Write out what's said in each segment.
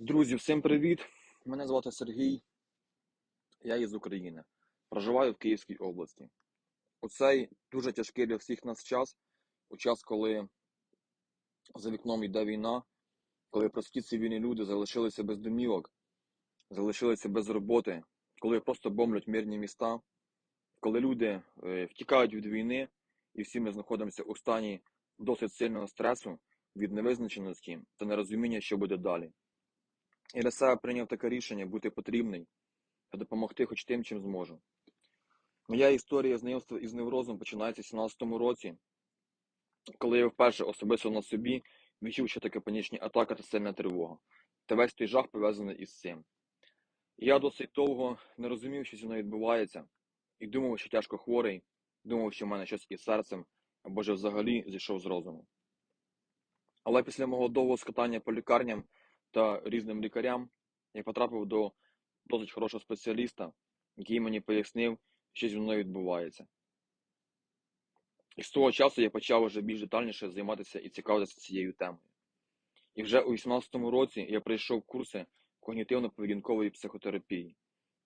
Друзі, всім привіт! Мене звати Сергій. Я із України. Проживаю в Київській області. У цей дуже тяжкий для всіх нас час, у час, коли за вікном йде війна, коли прості цивільні люди залишилися без домівок, залишилися без роботи, коли просто бомблять мирні міста, коли люди е, втікають від війни, і всі ми знаходимося у стані досить сильного стресу від невизначеності та нерозуміння, що буде далі. І прийняв таке рішення бути потрібний та допомогти хоч тим, чим зможу. Моя історія знайомства із неврозом починається в 17-му році, коли я вперше особисто на собі відчув, що таке панічні атаки та сильна тривога, та весь той жах пов'язаний із цим. Я досить довго не розумів, що зі мною відбувається, і думав, що тяжко хворий, думав, що в мене щось із серцем, або ж взагалі зійшов з розуму. Але після мого довгого скатання по лікарням та різним лікарям я потрапив до досить хорошого спеціаліста, який мені пояснив, що зі мною відбувається. І з того часу я почав вже більш детальніше займатися і цікавитися цією темою. І вже у 18-му році я пройшов курси когнітивно-поведінкової психотерапії,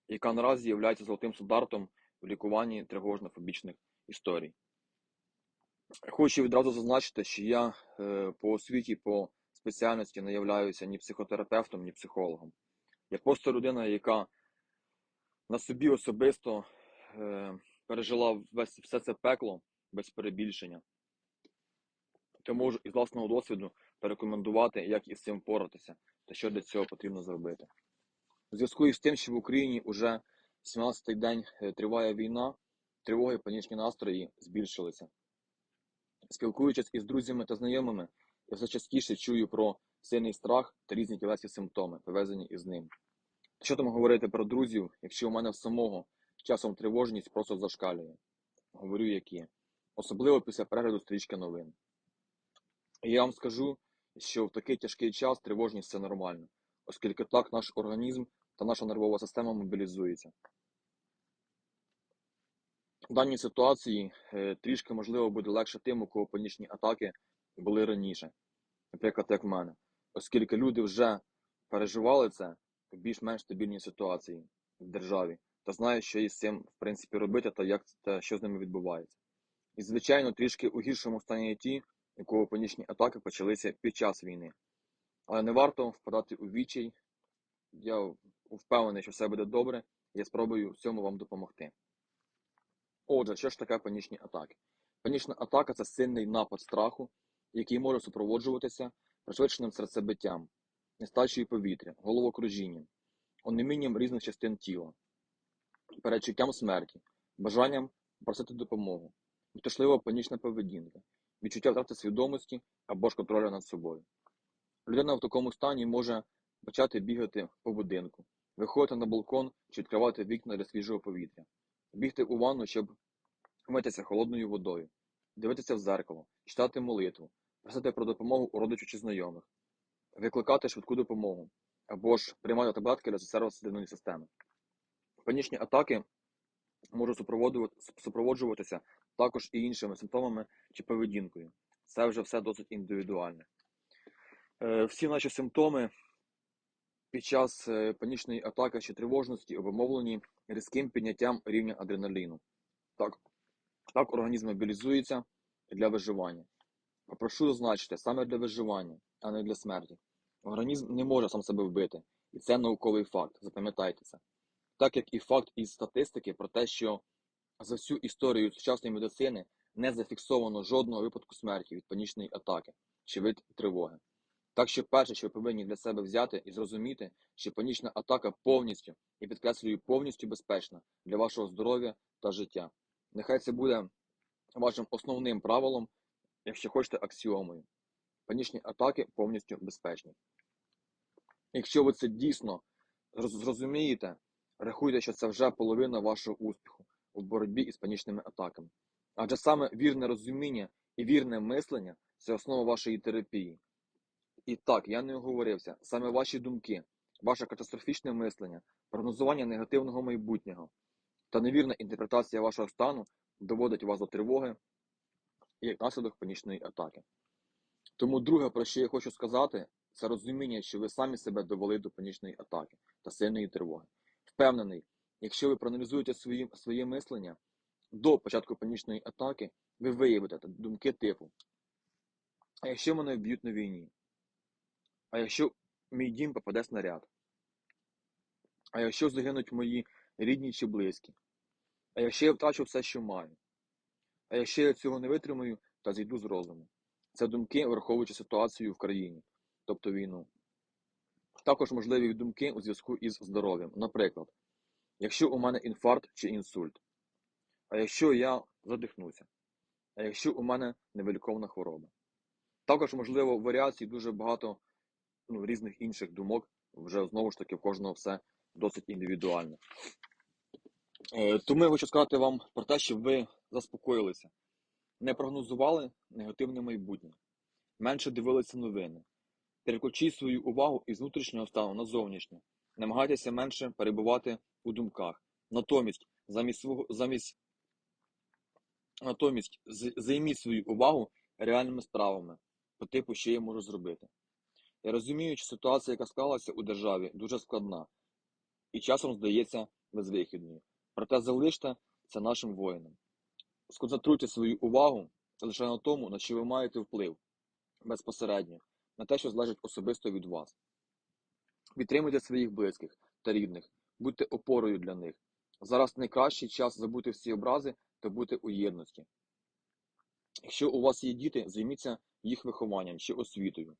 яка наразі є золотим стандартом в лікуванні тривожно-фобічних історій. Хочу відразу зазначити, що я е, по освіті, по спеціальності не являюся ні психотерапевтом, ні психологом. Я просто людина, яка на собі особисто е, пережила весь, все це пекло без перебільшення. То можу із власного досвіду порекомендувати, як із цим впоратися та що для цього потрібно зробити. У зв'язку із тим, що в Україні вже 17-й день е, триває війна, тривоги, панічні настрої збільшилися. Спілкуючись із друзями та знайомими, я все частіше чую про сильний страх та різні тілесні симптоми, пов'язані із ним. Що там говорити про друзів, якщо у мене в самого часом тривожність просто зашкалює? Говорю, які. Особливо після перегляду стрічки новин. І я вам скажу, що в такий тяжкий час тривожність це нормально, оскільки так наш організм та наша нервова система мобілізується. В даній ситуації е, трішки можливо буде легше тим, у кого панічні атаки були раніше, наприклад, як в мене, оскільки люди вже переживали це в більш-менш стабільній ситуації в державі та знають, що із цим в принципі робити та як та що з ними відбувається. І, звичайно, трішки у гіршому стані ті, у кого панічні атаки почалися під час війни. Але не варто впадати у відчай. Я впевнений, що все буде добре, я спробую в цьому вам допомогти. Отже, що ж таке панічні атаки? Панічна атака це сильний напад страху, який може супроводжуватися пришвидшеним серцебиттям, нестачею повітря, головокружінням, онемінням різних частин тіла, передчуттям смерті, бажанням просити допомогу, відтошлива панічна поведінка, відчуття втрати свідомості або ж контролю над собою. Людина в такому стані може почати бігати по будинку, виходити на балкон чи відкривати вікна для свіжого повітря, бігти у ванну, щоб митися холодною водою, дивитися в зеркало, читати молитву, просити про допомогу у родичів чи знайомих, викликати швидку допомогу або ж приймати таблетки для серцево-судинної системи. Панічні атаки можуть супроводжуватися також і іншими симптомами чи поведінкою. Це вже все досить індивідуальне. Всі наші симптоми під час е, панічної атаки чи тривожності обумовлені різким підняттям рівня адреналіну. Так, так організм мобілізується для виживання. Попрошу зазначити, саме для виживання, а не для смерті. Організм не може сам себе вбити, і це науковий факт, запам'ятайте це. Так як і факт із статистики про те, що за всю історію сучасної медицини не зафіксовано жодного випадку смерті від панічної атаки чи від тривоги. Так що перше, що ви повинні для себе взяти і зрозуміти, що панічна атака повністю і підкреслюю повністю безпечна для вашого здоров'я та життя. Нехай це буде вашим основним правилом, якщо хочете аксіомою. Панічні атаки повністю безпечні. Якщо ви це дійсно зрозумієте, рахуйте, що це вже половина вашого успіху у боротьбі із панічними атаками. Адже саме вірне розуміння і вірне мислення це основа вашої терапії. І так, я не оговорився, саме ваші думки, ваше катастрофічне мислення, прогнозування негативного майбутнього та невірна інтерпретація вашого стану доводить вас до тривоги як наслідок панічної атаки. Тому друге, про що я хочу сказати, це розуміння, що ви самі себе довели до панічної атаки та сильної тривоги. Впевнений, якщо ви проаналізуєте свої, своє мислення до початку панічної атаки, ви виявите думки типу. А якщо мене вб'ють на війні? А якщо мій дім попаде снаряд? А якщо загинуть мої рідні чи близькі? А якщо я втрачу все, що маю? А якщо я цього не витримаю та зійду з розуму? Це думки, враховуючи ситуацію в країні, тобто війну. Також можливі думки у зв'язку із здоров'ям. Наприклад, якщо у мене інфаркт чи інсульт, а якщо я задихнуся, а якщо у мене невиліковна хвороба. Також, можливо, варіацій дуже багато ну, різних інших думок, вже знову ж таки в кожного все досить індивідуально. Е, Тому я хочу сказати вам про те, щоб ви заспокоїлися, не прогнозували негативне майбутнє, менше дивилися новини, переключіть свою увагу із внутрішнього стану на зовнішнє, намагайтеся менше перебувати у думках. Натомість, замість свого замість натомість займіть свою увагу реальними справами по типу, що я можу зробити. Я розумію, що ситуація, яка склалася у державі, дуже складна і часом здається безвихідною. Проте залиште це нашим воїнам. Сконцентруйте свою увагу лише на тому, на що ви маєте вплив безпосередньо, на те, що залежить особисто від вас. Підтримуйте своїх близьких та рідних, будьте опорою для них. Зараз найкращий час забути всі образи та бути у єдності. Якщо у вас є діти, займіться їх вихованням чи освітою.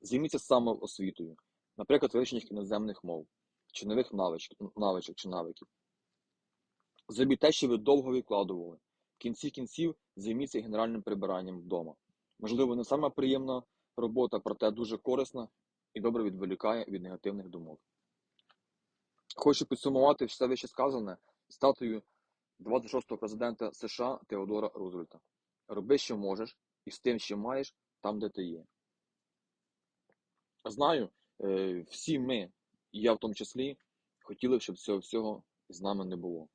Займіться самоосвітою, наприклад, вивчення іноземних мов, чи нових навичок, навичок чи навиків. Зробіть те, що ви довго відкладували. В кінці кінців займіться генеральним прибиранням вдома. Можливо, не сама приємна робота, проте дуже корисна і добре відволікає від негативних думок. Хочу підсумувати все вище сказане статую 26-го президента США Теодора Рузвельта. Роби, що можеш, і з тим, що маєш, там, де ти є. Знаю, е, всі ми, і я в тому числі, хотіли б, щоб цього всього з нами не було.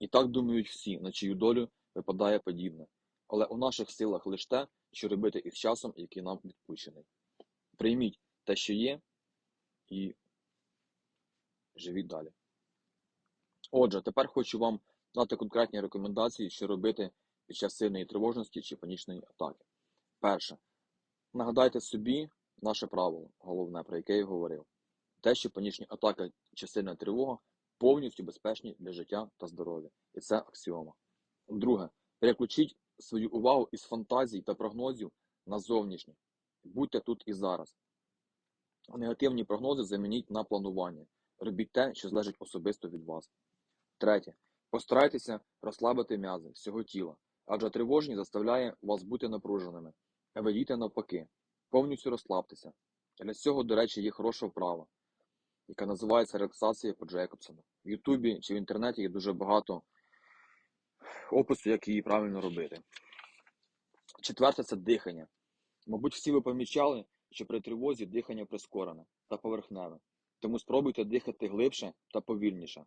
І так думають всі, на чию долю випадає подібне. Але у наших силах лише те, що робити із часом, який нам відпущений. Прийміть те, що є, і живіть далі. Отже, тепер хочу вам дати конкретні рекомендації, що робити під час сильної тривожності чи панічної атаки. Перше. Нагадайте собі наше правило, головне, про яке я говорив. Те, що панічні атаки чи сильна тривога повністю безпечні для життя та здоров'я. І це аксіома. Друге, переключіть свою увагу із фантазій та прогнозів на зовнішнє. Будьте тут і зараз. Негативні прогнози замініть на планування. Робіть те, що залежить особисто від вас. Третє. Постарайтеся розслабити м'язи всього тіла, адже тривожність заставляє вас бути напруженими. Ви навпаки. Повністю розслабтеся. Для цього, до речі, є хороша вправа, яка називається релаксація по Джейкобсону. В Ютубі чи в інтернеті є дуже багато опису, як її правильно робити. Четверте це дихання. Мабуть, всі ви помічали, що при тривозі дихання прискорене та поверхневе, тому спробуйте дихати глибше та повільніше.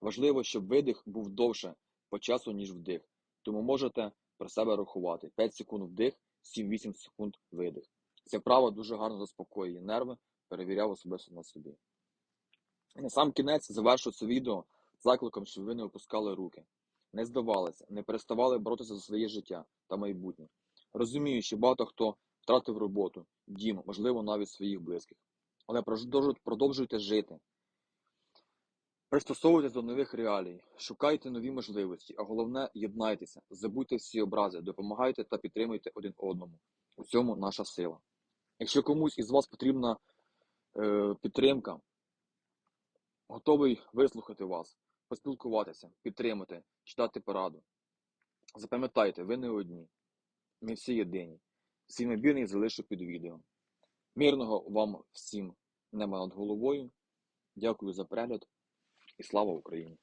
Важливо, щоб видих був довше по часу, ніж вдих, тому можете про себе рахувати 5 секунд вдих, 7-8 секунд видих. Це право дуже гарно заспокоює нерви, перевіряв особисто на собі. На сам кінець завершу це відео закликом, щоб ви не опускали руки, не здавалися, не переставали боротися за своє життя та майбутнє. Розумію, що багато хто втратив роботу, дім, можливо, навіть своїх близьких. Але продовжуйте жити. Пристосовуйтесь до нових реалій, шукайте нові можливості, а головне єднайтеся, забудьте всі образи, допомагайте та підтримуйте один одному. У цьому наша сила. Якщо комусь із вас потрібна е, підтримка, готовий вислухати вас, поспілкуватися, підтримати, чи дати пораду. Запам'ятайте, ви не одні. Ми всі єдині. Свій набірні залишу під відео. Мирного вам всім неба над головою. Дякую за перегляд і слава Україні!